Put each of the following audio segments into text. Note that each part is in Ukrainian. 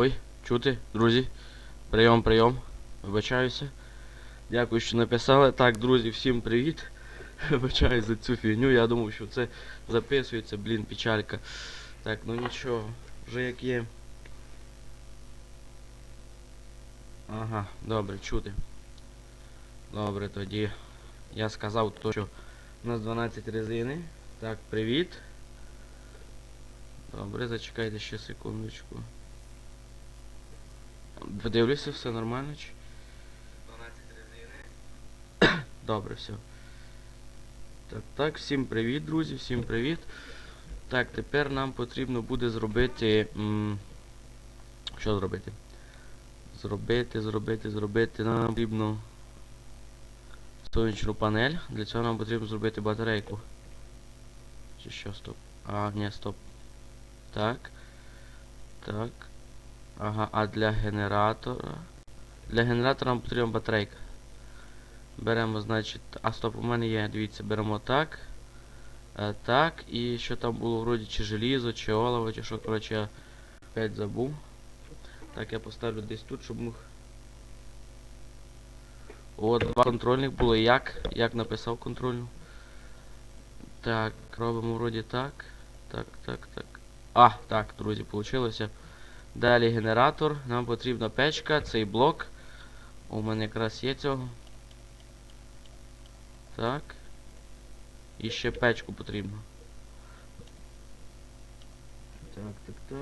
Ой, чути, друзі. Прийом, прийом. Вибачаюся. Дякую, що написали. Так, друзі, всім привіт. Вибачаю за цю фігню. Я думав, що це записується, блін, печалька. Так, ну нічого, вже як є. Ага, добре, чути. Добре, тоді. Я сказав то, що у нас 12 резини. Так, привіт. Добре, зачекайте ще секундочку. Подивлюся, все нормально чи? 12. Добре, все. Так, так, всім привіт, друзі, всім привіт. Так, тепер нам потрібно буде зробити. М що зробити? Зробити, зробити, зробити. Нам потрібно сонячну панель. Для цього нам потрібно зробити батарейку. Чи що, стоп? А, ні, стоп. Так. Так. Ага, а для генератора. Для генератора нам потрібна батарейка. Беремо, значить. А стоп, у мене є, дивіться, беремо так. Е, так, і що там було вроді чи желізо, чи олово, чи що, коротше, я опять забув. Так, я поставлю десь тут, щоб мог. О, два контрольних було. Як? Як написав контрольну? Так, робимо вроді так. Так, так, так. А, так, друзі, получилося. Далі генератор. Нам потрібна печка, цей блок. У мене якраз є цього. Так. І ще печку потрібно. Так, так, так.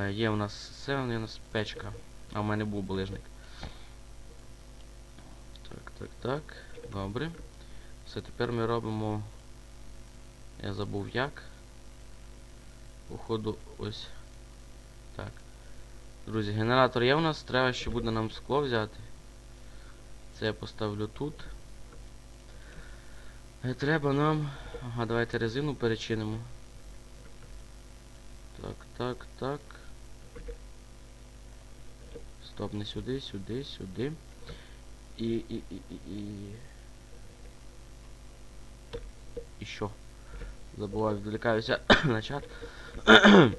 Е, є у нас це, у нас печка. А в мене був булижник. Так, так, так. Добре. Все, тепер ми робимо. Я забув як. Походу ось. Так. Друзі, генератор є у нас, треба ще буде нам скло взяти. Це я поставлю тут. Е, Треба нам... Ага, давайте резину перечинимо. Так, так, так. Стоп, не сюди, сюди, сюди. І, і, і, і. І що? Забуваю, відволікаюся на чат.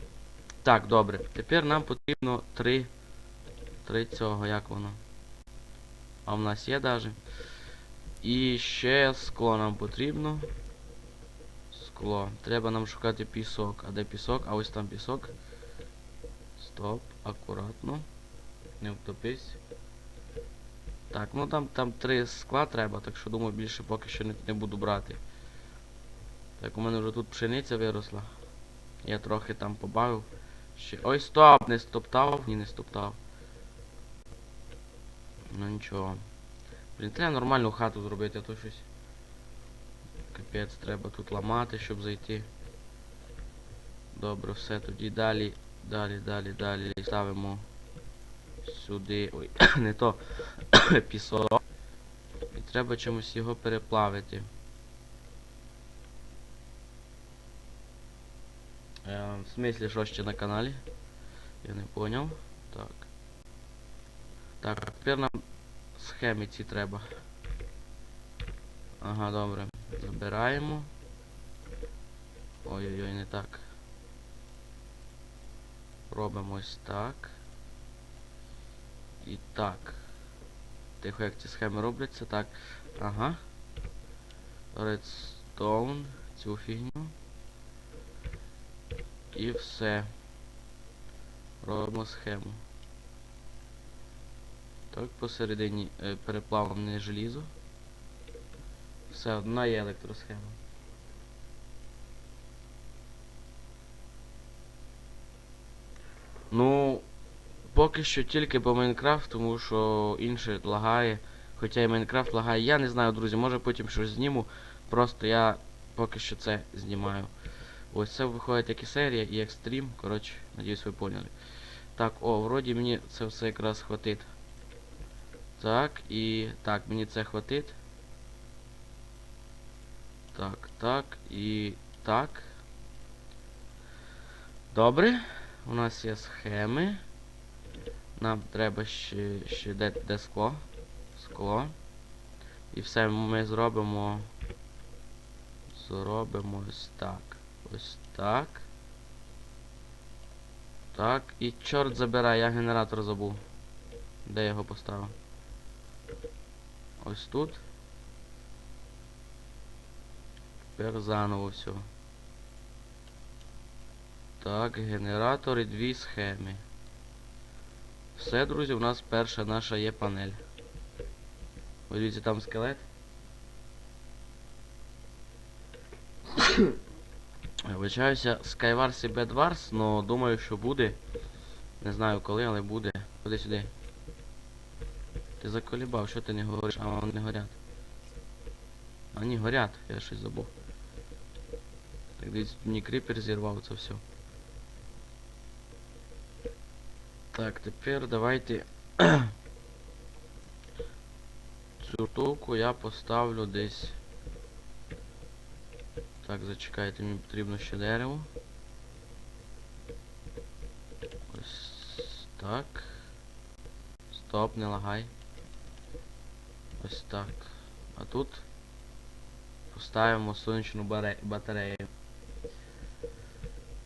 так, добре. Тепер нам потрібно три. Три цього, як воно? А в нас є даже. І ще скло нам потрібно. Скло. Треба нам шукати пісок. А де пісок? А ось там пісок. Стоп, акуратно. Не втопись. Так, ну там там три скла треба, так що думаю більше поки що не, не буду брати. Так, у мене вже тут пшениця виросла. Я трохи там побавив. Ще... Ой, стоп! Не стоптав? Ні, не стоптав. Ну нічого. Блін, треба нормальну хату зробити, а то щось. Капець, треба тут ламати, щоб зайти. Добре, все, тоді далі, далі, далі, далі ставимо сюди. Ой, не то пісок. І треба чимось його переплавити. Е, в смислі, що ще на каналі? Я не поняв. Так. Так, тепер нам схеми ці треба. Ага, добре. Забираємо. Ой-ой-ой, не так. Робимо ось так. І так. Тихо, як ці схеми робляться, так. Ага. Redstone, цю фігню. І все. Робимо схему. Так, посередині е, переплавлене желізо. Все, одна є електросхема. Ну, поки що тільки по Майнкрафт, тому що інше лагає. Хоча і Майнкрафт лагає. Я не знаю, друзі, може потім щось зніму. Просто я поки що це знімаю. Ось це виходить як і серія, і екстрім. Коротше, надіюсь, ви поняли. Так, о, вроді мені це все якраз хватить. Так, і... Так, мені це хватить. Так, так, і так. Добре. У нас є схеми. Нам треба ще, ще де, де скло. Скло. І все ми зробимо. Зробимо ось так. Ось так. Так, і чорт забирай, я генератор забув. Де його поставив? Ось тут. Тепер заново все. Так, генератор і дві схеми. Все, друзі, у нас перша наша є панель. Ви дивіться, там скелет. Вибачаюся, Skywars і Bedwars, но думаю, що буде. Не знаю коли, але буде. Ходи сюди. Ти заколібав, що ти не говориш? А вони не горять. А горять, я щось забув. Так дивіться, мені кріпер зірвав це все. Так, тепер давайте цю штуку я поставлю десь. Так, зачекайте, мені потрібно ще дерево. Ось так. Стоп, не лагай. Ось так. А тут поставимо сонячну батарею.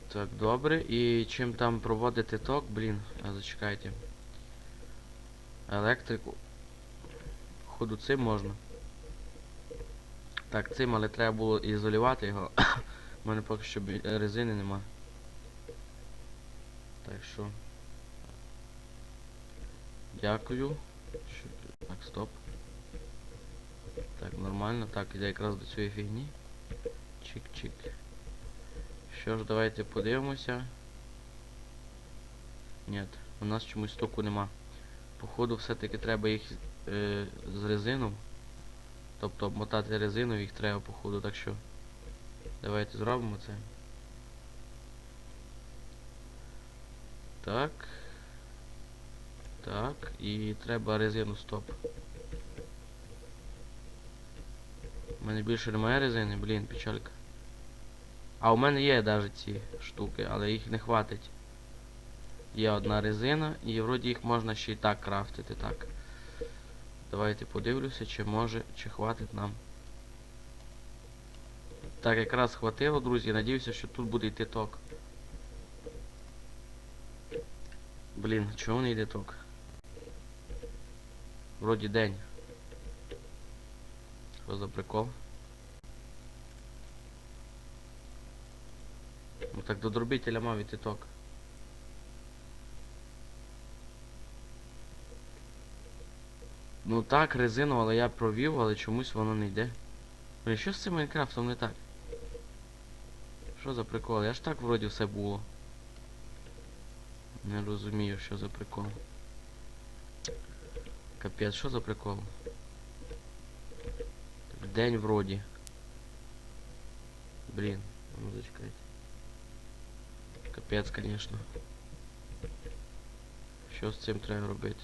Так, добре. І чим там проводити ток, блін, а зачекайте. Електрику. Ходу цим можна. Так, цим, але треба було ізолювати його. У мене поки що резини нема. Так що. Дякую. Так, стоп. Так, нормально. Так, іде якраз до цієї фігні. Чик-чик. Що ж, давайте подивимося. Ні, у нас чомусь току нема. Походу все-таки треба їх е, з резином. Тобто обмотати резину їх треба походу, так що давайте зробимо це. Так. Так, і треба резину стоп. У мене більше немає резини, блін, печалька. А у мене є навіть ці штуки, але їх не хватить. Є одна резина, і вроді їх можна ще й так крафтити, так. Давайте подивлюся, чи може, чи хватить нам. Так, якраз хватило, друзі. Надіюся, що тут буде йти ток. Блін, чого не йде ток? Вроді день. Що за прикол? Ну так до дробителя мав іти ток. Ну так, резину, але я провів, але чомусь воно не йде. Блін, що з цим Майнкрафтом не так? Що за прикол? Я ж так вроді все було. Не розумію, що за прикол. Капець, що за прикол? День вроді. Блін, ну зачекайте. Капець, конечно. Що з цим треба робити?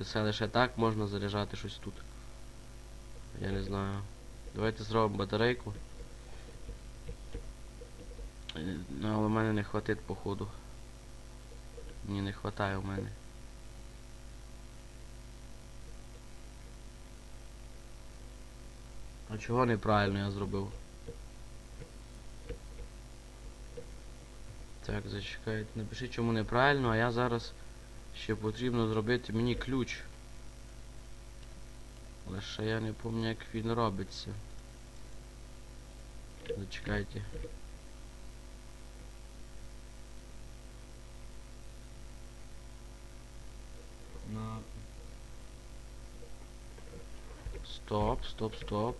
Чи це лише так можна заряджати щось тут? Я не знаю. Давайте зробимо батарейку. Е, Ну, але в мене не хватить походу. Ні, не хватає у мене. А чого неправильно я зробив? Так, зачекайте, напишіть чому неправильно, а я зараз ще потрібно зробити мені ключ. Лише я не пам'ятаю як він робиться. Зачекайте. На... Стоп, стоп, стоп.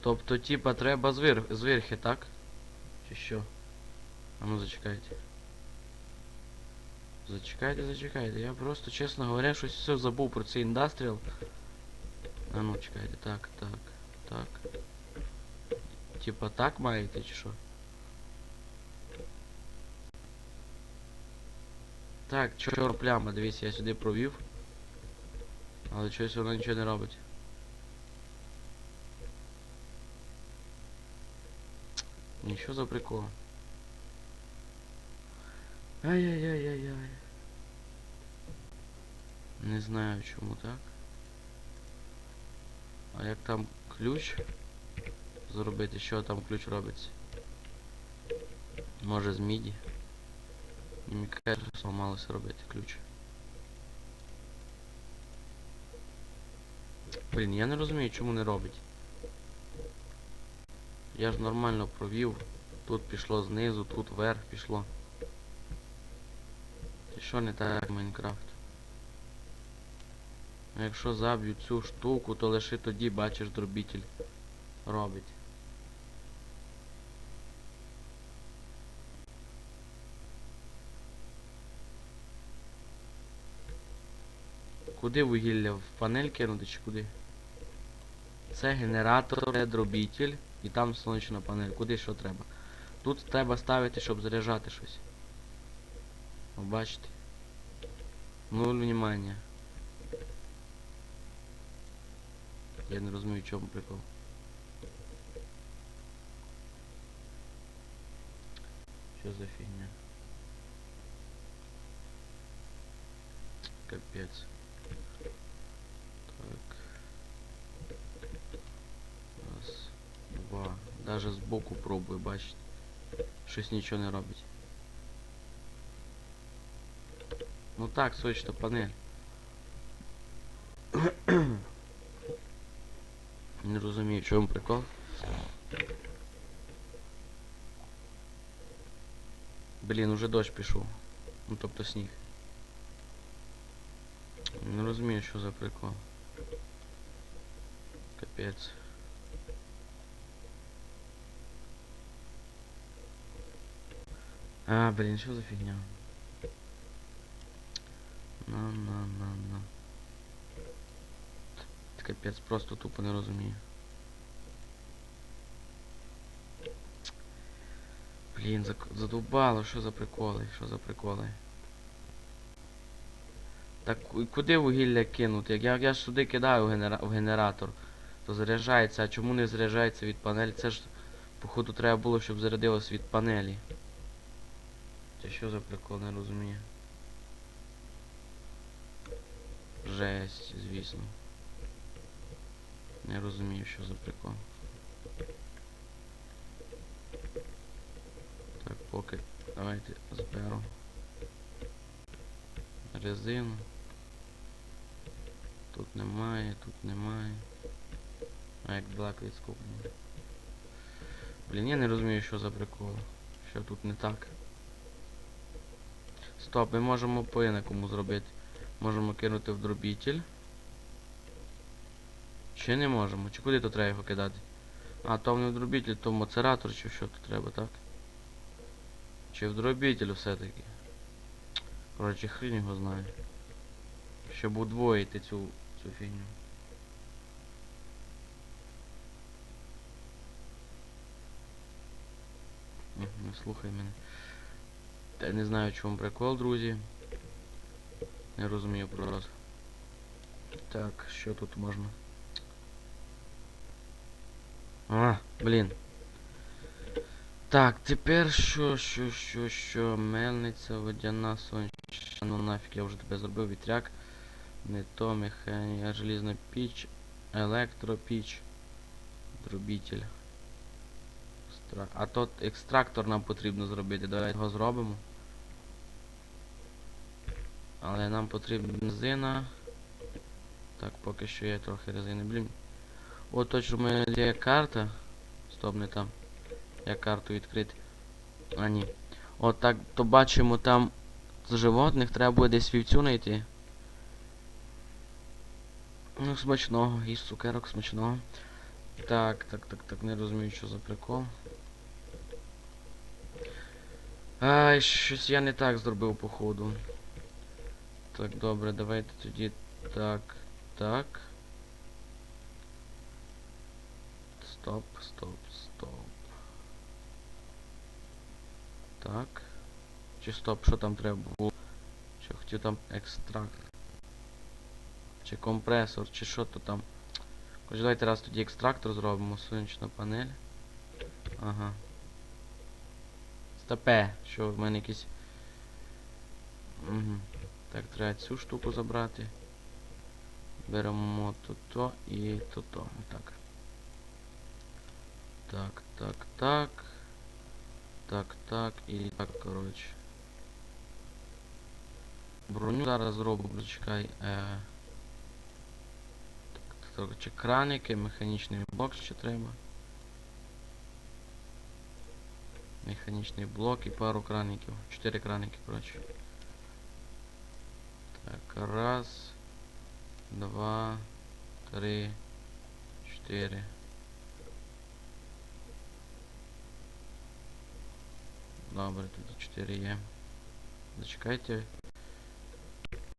Тобто, типа, треба звір... зверхи, так? Чи що? А ну зачекайте. Зачекайте, зачекайте. Я просто, чесно говоря, щось все забув про цей індастріал. А ну чекайте, так, так, так. Типа так маєте чи що? Так, чор пляма, дивіться, я сюди провів. Але щось воно нічого не робить. Нічого за прикол. Ай-яй-яй-яй-яй. Не знаю чому так. А як там ключ. Зробити, що там ключ робиться. Може з міді. Мені каже, робити ключ. Блін, я не розумію, чому не робить. Я ж нормально провів. Тут пішло знизу, тут вверх пішло. І що не так Майнкрафт? Якщо заб'ю цю штуку, то лише тоді бачиш дробітель робить. Куди вугілля? В панель кинути чи куди? Це генератор, це дробітель і там сонячна панель. Куди що треба? Тут треба ставити, щоб заряджати щось. О, бачите? Нуль внимання. Я не розумію, в чому прикол. Що за фігня? Капець. Так. Раз, два. Даже збоку пробую, бачите. Щось нічого не робить. Ну так, сонячна панель. Не розумію, в чому прикол. Блін, уже дощ пішов. Ну тобто сніг. Не розумію, що за прикол. Капець. А, блін, що за фігня? На, на, на, на. Т- Капець, просто тупо не розумію. Блін, задовбало, що за приколи, що за приколи. Так куди вугілля кинути? Як я, я ж сюди кидаю в, генера... в генератор, то заряджається, а чому не заряджається від панелі? Це ж, походу, треба було, щоб зарядилось від панелі. Це що за прикол, не розумію. Жесть, звісно. Не розумію, що за прикол. Так, поки. Давайте зберу. Резину. Тут немає, тут немає. А як блак відскуплення. Блін, я не розумію, що за прикол. Що тут не так. Стоп, ми можемо по інакому зробити. Можемо кинути в дробітель. Чи не можемо? Чи куди то треба його кидати? А, то не в дробітель, то в мацератор, чи що тут треба, так? Чи в дробітель все-таки? Коротше, хрінь його знає. Щоб удвоїти цю, цю фігню. Не слухай мене. Та не знаю, чому прикол, друзі. Не розумію просто. Так, що тут можна? А, блін. Так, тепер що, що, що, що? Мельниця, водяна, сонячна. Ну нафіг, я вже тебе зробив вітряк. Не то механія, желізна піч, електропіч, дробітель. А тут екстрактор нам потрібно зробити. Давайте його зробимо. Але нам потрібна бензина. Так, поки що є трохи резини. Блін. О, точно в мене є карта. Стоп, не там. Я карту відкрити. А ні. От так, то бачимо там з животних треба буде десь вівцю знайти. Ну, смачного, із цукерок смачного. Так, так, так, так, не розумію, що за прикол. Ай, щось я не так зробив, походу. Так, добре, давайте тоді так, так. Стоп, стоп, стоп. Так. Чи стоп, що там треба було? Чи хотів там екстракт? Чи компресор, чи що то там? Короче, давайте раз тоді екстрактор зробимо, сонячна панель. Ага. Стопе, що в мене якісь. Угу. Так, треба цю штуку забрати. Беремо то-то і то-то. Так. Так, так, так. Так, так і так, коротше. Броню зараз зроблю, чекай. Е... Так, коротше, краники, механічний блок ще треба. Механічний блок і пару краників. Чотири краники, коротше. Так, раз, два, три, чотири. Добре, тоді 4 є. Зачекайте.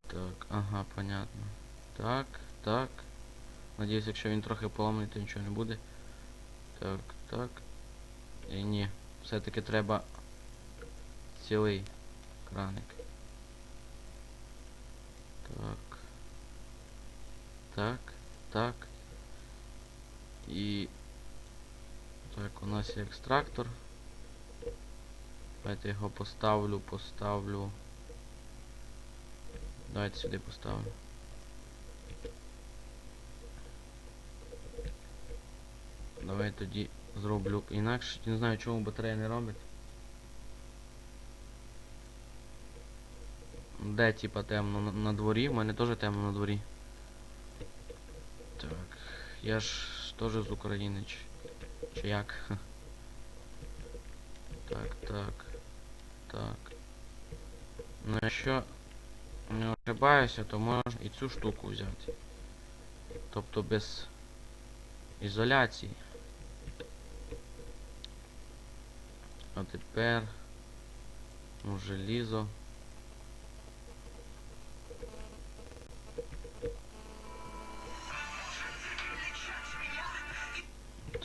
Так, ага, понятно. Так, так. Надіюсь, якщо він трохи поламаний, то нічого не буде. Так, так. І ні. Все-таки треба цілий краник. Так. Так, так. І... Так, у нас є екстрактор. Давайте його поставлю, поставлю. Давайте сюди поставлю. Давай тоді зроблю інакше. Не знаю чому батарея не робить. Де типа темно на, на дворі? У мене теж темно на дворі. Так. Я ж теж з України. Чи, чи як? Так, так. Так. Ну якщо не ошибаюся, то можна і цю штуку взяти. Тобто без ізоляції. А тепер ну, желізо.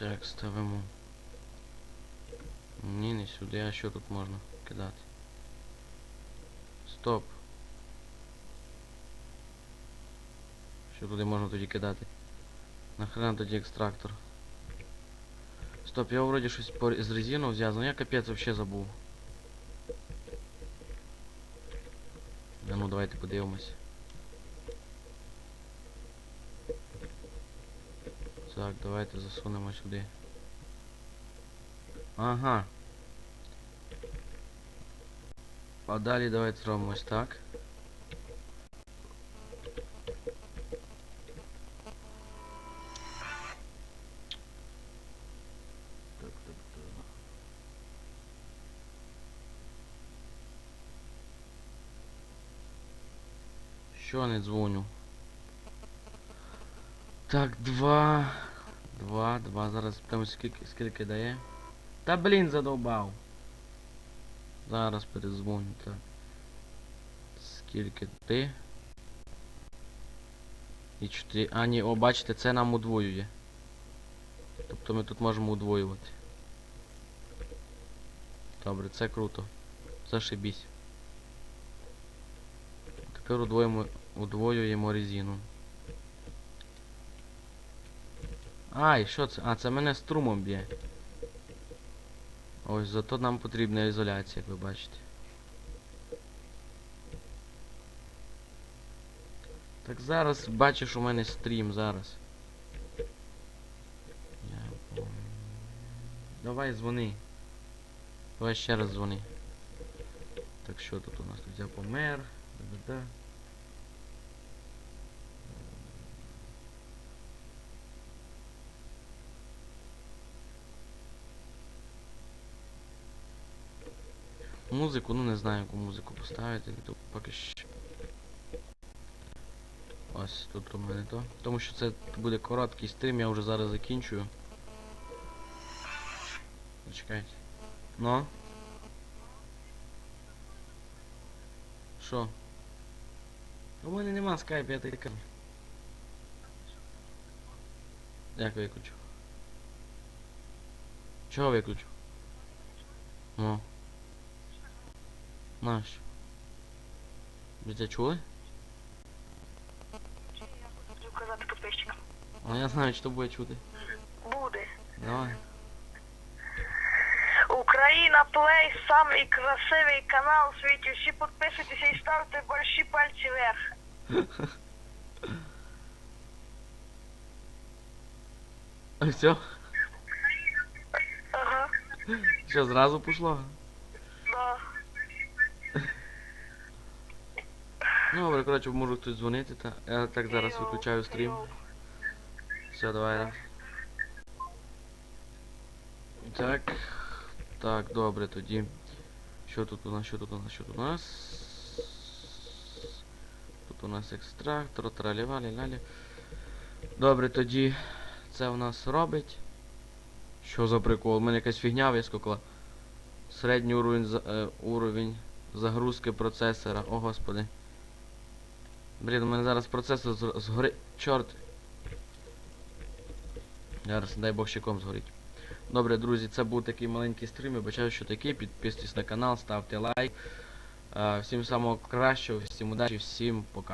Так, ставимо. Ні, не сюди, а що тут можна кидати? Стоп. Що туди можна тоді кидати? Нахрена тоді екстрактор? Стоп, я вроді щось по... з резину взяв, ну я капець вообще забув. А ну давайте подивимось. Так, давайте засунемо сюди. Ага. А далі давайте зробимо ось так. Що не дзвоню? Так, два. Два, два. Зараз там скільки, скільки дає. Та блін задовбав. Зараз перезвоню, так. Скільки ти? І 4. А, ні, о, бачите, це нам удвоює. Тобто ми тут можемо удвоювати. Добре, це круто. Зашибісь. Тепер удвоїмо, удвоюємо резину. Ай, що це? А, це мене струмом б'є. Ось, зато нам потрібна ізоляція, як ви бачите. Так зараз бачиш у мене стрім зараз. Я Давай дзвони. Давай ще раз дзвони. Так що тут у нас тут я помер. Да-да-да. Музику, ну не знаю, яку музику поставити, то поки що. Ось тут у мене то. Тому що це буде короткий стрім, я вже зараз закінчую. Зачекайте. Ну? Що? У мене нема скайп, я таке. Як виключу? Чого виключу? Ну. Наш. Ви це чули? Хочу казати підписчикам. А я знаю, що буде чути. Буде. Давай. Україна Плей самий красивий канал у світі. Всі підписуйтеся і ставте больші пальці вверх. А все? Що, зразу пішло? Ну, добре, коротше, можу хтось дзвонити, та я так зараз виключаю стрім. Все, давай. Так. Так, добре тоді. Що тут у нас, що тут у нас, що тут у нас? Тут у нас екстрактор, тралівалі, лалі. Добре, тоді це у нас робить. Що за прикол? У мене якась фігня вискокла. Середній уровень, е, уровень загрузки процесора. О господи. Блін, у мене зараз процесор згори... Чорт. Зараз, дай Бог щеком згорить. Добре, друзі, це був такий маленький стрім. Вибачаю, що такий. Підписуйтесь на канал, ставте лайк. Е, Всім самого кращого, всім удачі, всім пока.